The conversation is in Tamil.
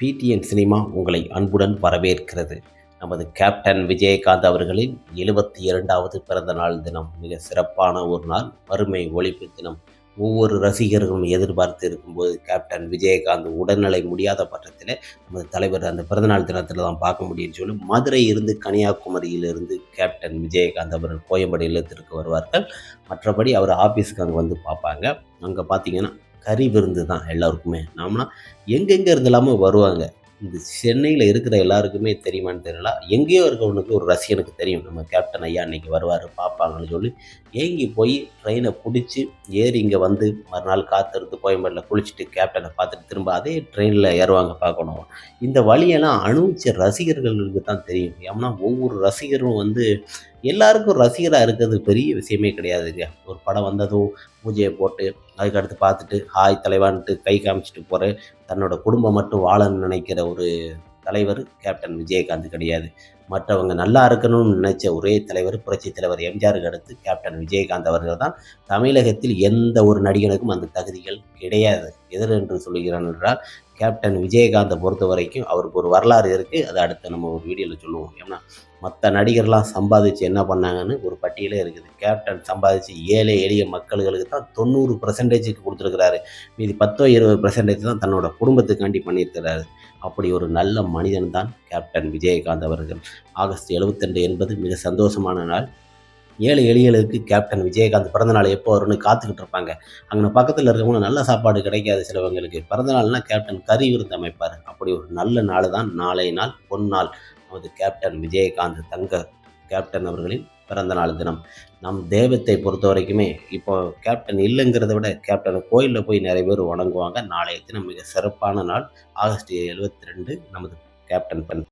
பிடிஎன் சினிமா உங்களை அன்புடன் வரவேற்கிறது. நமது கேப்டன் விஜயகாந்த் அவர்களின் எழுபத்தி இரண்டாவது பிறந்த நாள் தினம். மிக சிறப்பான ஒரு நாள். வறுமை ஒழிப்பு தினம். ஒவ்வொரு ரசிகர்களும் எதிர்பார்த்து இருக்கும்போது கேப்டன் விஜயகாந்த் உடல்நிலை முடியாத பட்சத்தில் நமது தலைவர் அந்த பிறந்தநாள் தினத்தில் தான் பார்க்க முடியும்னு சொல்லி மதுரை இருந்து கன்னியாகுமரியிலிருந்து கேப்டன் விஜயகாந்த் அவர்கள் கோயம்பேடு இல்லத்திற்கு வருவார்கள். மற்றபடி அவர் ஆஃபீஸுக்கு அங்கே வந்து பார்ப்பாங்க. அங்கே பார்த்தீங்கன்னா கறி விருந்து தான் எல்லாருக்குமே. நாம்னா எங்கெங்கே இருந்தெல்லாமல் வருவாங்க? இந்த சென்னையில் இருக்கிற எல்லாருக்குமே தெரியுமான்னு தெரியல. எங்கேயோ இருக்கவனுக்கு ஒரு ரசிகனுக்கு தெரியும். நம்ம கேப்டன் ஐயா அன்னைக்கு வருவார் பார்ப்பாங்கன்னு சொல்லி ஏங்கி போய் ட்ரெயினை பிடிச்சி ஏறி இங்கே வந்து மறுநாள் காத்திருந்து கோயம்பேட்டில் குளிச்சுட்டு கேப்டனை பார்த்துட்டு திரும்ப அதே ட்ரெயினில் ஏறுவாங்க பார்க்கணும். இந்த வழியெல்லாம் அனுபவித்த ரசிகர்களுக்கு தான் தெரியும். ஏன்னா ஒவ்வொரு ரசிகரும் வந்து எல்லாருக்கும் ரசிகராக இருக்கிறது பெரிய விஷயமே கிடையாதுங்க ஒரு படம் வந்ததும் பூஜையை போட்டு அதுக்கடுத்து பார்த்துட்டு ஹாய் தலைவான்ட்டு கை காமிச்சிட்டு போகிற தன்னோட குடும்பம் மட்டும் வாழன்னு நினைக்கிற ஒரு தலைவர் கேப்டன் விஜயகாந்த் கிடையாது. மற்றவங்க நல்லா இருக்கணும்னு நினைச்ச ஒரே தலைவர் புரட்சி தலைவர் எம்ஜிஆருக்கு அடுத்து கேப்டன் விஜயகாந்த் அவர்கள் தான். தமிழகத்தில் எந்த ஒரு நடிகனுக்கும் அந்த தகுதிகள் கிடையாது. எதிர் என்று சொல்லுகிறான் என்றால் கேப்டன் விஜயகாந்தை பொறுத்த வரைக்கும் அவருக்கு ஒரு வரலாறு இருக்குது அதை அடுத்து நம்ம ஒரு வீடியோவில் சொல்லுவோம். ஏன்னா மற்ற நடிகர்லாம் சம்பாதிச்சு என்ன பண்ணாங்கன்னு ஒரு பட்டியலே இருக்குது. கேப்டன் சம்பாதிச்சு ஏழை எளிய மக்களுக்கு தான் தொண்ணூறு பர்சன்டேஜுக்கு கொடுத்துருக்கிறாரு. மீதி பத்தோ இருபது பர்சன்டேஜ் தான் தன்னோட குடும்பத்துக்காண்டி பண்ணியிருக்கிறாரு. அப்படி ஒரு நல்ல மனிதன் தான் கேப்டன் விஜயகாந்த் அவர்கள். ஆகஸ்ட் எழுபத்தெண்டு என்பது மிக சந்தோஷமான நாள். ஏழை எளியலுக்கு கேப்டன் விஜயகாந்த் பிறந்தநாள் எப்போ வரும்னு காத்துக்கிட்டு இருப்பாங்க. அங்கே பக்கத்தில் இருக்கவங்க நல்ல சாப்பாடு கிடைக்காது சிலவங்களுக்கு. பிறந்தநாள்னா கேப்டன் கறி விருந்து அமைப்பார். அப்படி ஒரு நல்ல நாள் தான் நாளை நாள் பொன்னாள் நமது கேப்டன் விஜயகாந்த் தங்க கேப்டன் அவர்களின் பிறந்த நாள் தினம். நம் தெய்வத்தை பொறுத்த வரைக்குமே இப்போ கேப்டன் இல்லைங்கிறத விட கேப்டன் கோயிலில் போய் நிறைய பேர் வணங்குவாங்க. நாளைய தினம் மிக சிறப்பான நாள். ஆகஸ்ட் எழுபத்தி ரெண்டு நமது கேப்டன் பண்